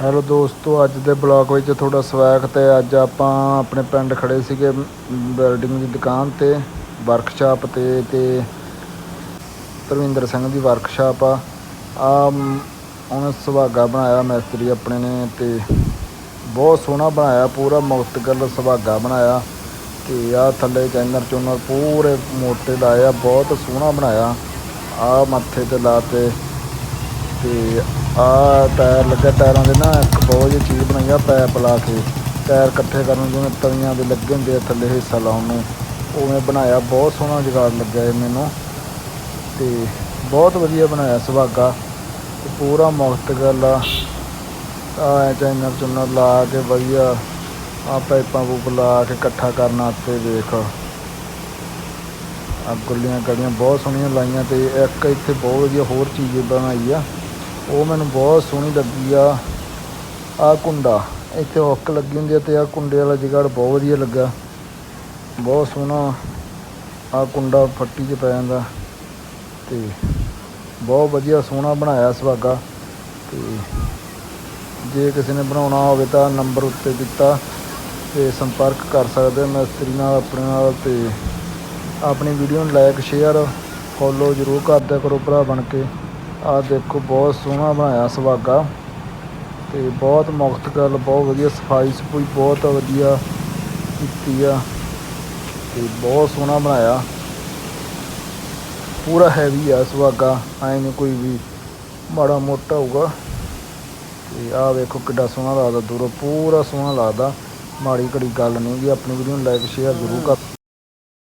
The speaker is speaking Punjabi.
ਹੈਲੋ ਦੋਸਤੋ, ਅੱਜ ਦੇ ਬਲੌਗ ਵਿੱਚ ਤੁਹਾਡਾ ਸਵਾਗਤ ਹੈ। ਅੱਜ ਆਪਾਂ ਆਪਣੇ ਪਿੰਡ ਖੜੇ ਸੀਗੇ ਬਿਲਡਿੰਗ ਦੀ ਦੁਕਾਨ ਤੇ ਵਰਕਸ਼ਾਪ ਤੇ ਤੇ ਧਰਮਿੰਦਰ ਸਿੰਘ ਦੀ ਵਰਕਸ਼ਾਪ ਆ। ਆ ਉਹਨੇ ਸੁਹਾਗਾ ਬਣਾਇਆ, ਮਿਸਤਰੀ ਆਪਣੇ ਨੇ ਤੇ ਬਹੁਤ ਸੋਹਣਾ ਬਣਾਇਆ, ਪੂਰਾ ਮੁਕਤਗਲ ਸੁਹਾਗਾ ਬਣਾਇਆ ਤੇ ਆ ਥੱਲੇ ਚੈਨਰ ਚੁਨਰ ਪੂਰੇ ਮੋਟੇ ਲਾਏ ਆ, ਬਹੁਤ ਸੋਹਣਾ ਬਣਾਇਆ। ਆ ਮੱਥੇ ਤੇ ਲਾਤੇ ਤੇ ਆ ਟਾਇਰ ਲੱਗਾ, ਟਾਇਰਾਂ ਦੇ ਨਾ ਇੱਕ ਬਹੁਤ ਜਿਹੀ ਚੀਜ਼ ਬਣਾਈ ਆ, ਪੈਪ ਲਾ ਕੇ। ਟਾਇਰ ਇਕੱਠੇ ਕਰਨ ਨੂੰ ਜਿਵੇਂ ਤਵੀਆਂ ਦੇ ਲੱਗੇ ਹੁੰਦੇ ਆ, ਥੱਲੇ ਹਿੱਸਾ ਲਾਉਣ ਨੂੰ। ਉਵੇਂ ਬਣਾਇਆ, ਬਹੁਤ ਸੋਹਣਾ ਜੁਗਾੜ ਲੱਗਿਆ ਇਹ ਮੈਨੂੰ। ਤੇ ਬਹੁਤ ਵਧੀਆ ਬਣਾਇਆ ਸੁਹਾਗਾ। ਤੇ ਪੂਰਾ ਮੁਫਤ ਗੱਲ ਆ। ਆ ਚੈਨਰ ਚੁਨਰ ਲਾ ਕੇ ਵਧੀਆ, ਆ ਪਾਈਪਾਂ ਪੂਪ ਲਾ ਕੇ ਇਕੱਠਾ ਕਰਨਾ ਤੇ ਵੇਖ। ਆ ਗੁੱਲੀਆਂ ਕੜੀਆਂ ਬਹੁਤ ਸੋਹਣੀਆਂ ਲਾਈਆਂ ਤੇ ਇੱਕ ਇੱਥੇ ਬਹੁਤ ਵਧੀਆ ਹੋਰ ਚੀਜ਼ ਬਣਾਈ ਆ। ਉਹ ਮੈਨੂੰ ਬਹੁਤ ਸੋਹਣੀ ਲੱਗੀ ਆ। ਆ ਕੁੰਡਾ, ਇੱਥੇ ਹੁੱਕ ਲੱਗੀ ਹੁੰਦੀ ਆ ਤੇ ਆ ਕੁੰਡੇ ਵਾਲਾ ਜਗੜ ਬਹੁਤ ਵਧੀਆ ਲੱਗਾ। ਬਹੁਤ ਸੋਹਣਾ ਆ ਕੁੰਡਾ ਫੱਟੀ 'ਚ ਪੈ ਜਾਂਦਾ ਤੇ ਬਹੁਤ ਵਧੀਆ ਸੋਹਣਾ ਬਣਾਇਆ ਸੁਹਾਗਾ ਤੇ ਜੇ ਕਿਸੇ ਨੇ ਬਣਾਉਣਾ ਹੋਵੇ ਤਾਂ ਨੰਬਰ ਉੱਤੇ ਦਿੱਤਾ ਤੇ ਸੰਪਰਕ ਕਰ ਸਕਦੇ ਮਿਸਤਰੀ ਨਾਲ, ਆਪਣੇ ਨਾਲ ਤੇ ਆਪਣੀ ਵੀਡੀਓ ਨੂੰ ਲਾਈਕ ਸ਼ੇਅਰ ਫੋਲੋ ਜ਼ਰੂਰ ਕਰਦਿਆ ਕਰੋ ਭਰਾ ਬਣ ਕੇ। ਆਹ ਦੇਖੋ, ਬਹੁਤ ਸੋਹਣਾ ਬਣਾਇਆ ਸੁਹਾਗਾ ਤੇ ਬਹੁਤ ਮੁਕਤ ਗੱਲ, ਬਹੁਤ ਵਧੀਆ ਸਫ਼ਾਈ ਸਫੂਈ ਬਹੁਤ ਵਧੀਆ ਕੀਤੀ ਆ ਤੇ ਬਹੁਤ ਸੋਹਣਾ ਬਣਾਇਆ। ਪੂਰਾ ਹੈਵੀ ਆ ਸੁਹਾਗਾ, ਐ ਨਹੀਂ ਕੋਈ ਵੀ ਮਾੜਾ ਮੋਟਾ ਹੋਊਗਾ। ਤੇ ਆਹ ਵੇਖੋ ਕਿੱਡਾ ਸੋਹਣਾ ਲੱਗਦਾ, ਦੂਰੋਂ ਪੂਰਾ ਸੋਹਣਾ ਲੱਗਦਾ। ਮਾੜੀ ਘੜੀ ਗੱਲ ਨਹੀਂ ਵੀ ਆਪਣੀ ਵੀਡੀਓ ਨੂੰ ਲਾਈਕ ਸ਼ੇਅਰ ਜ਼ਰੂਰ ਕਰ।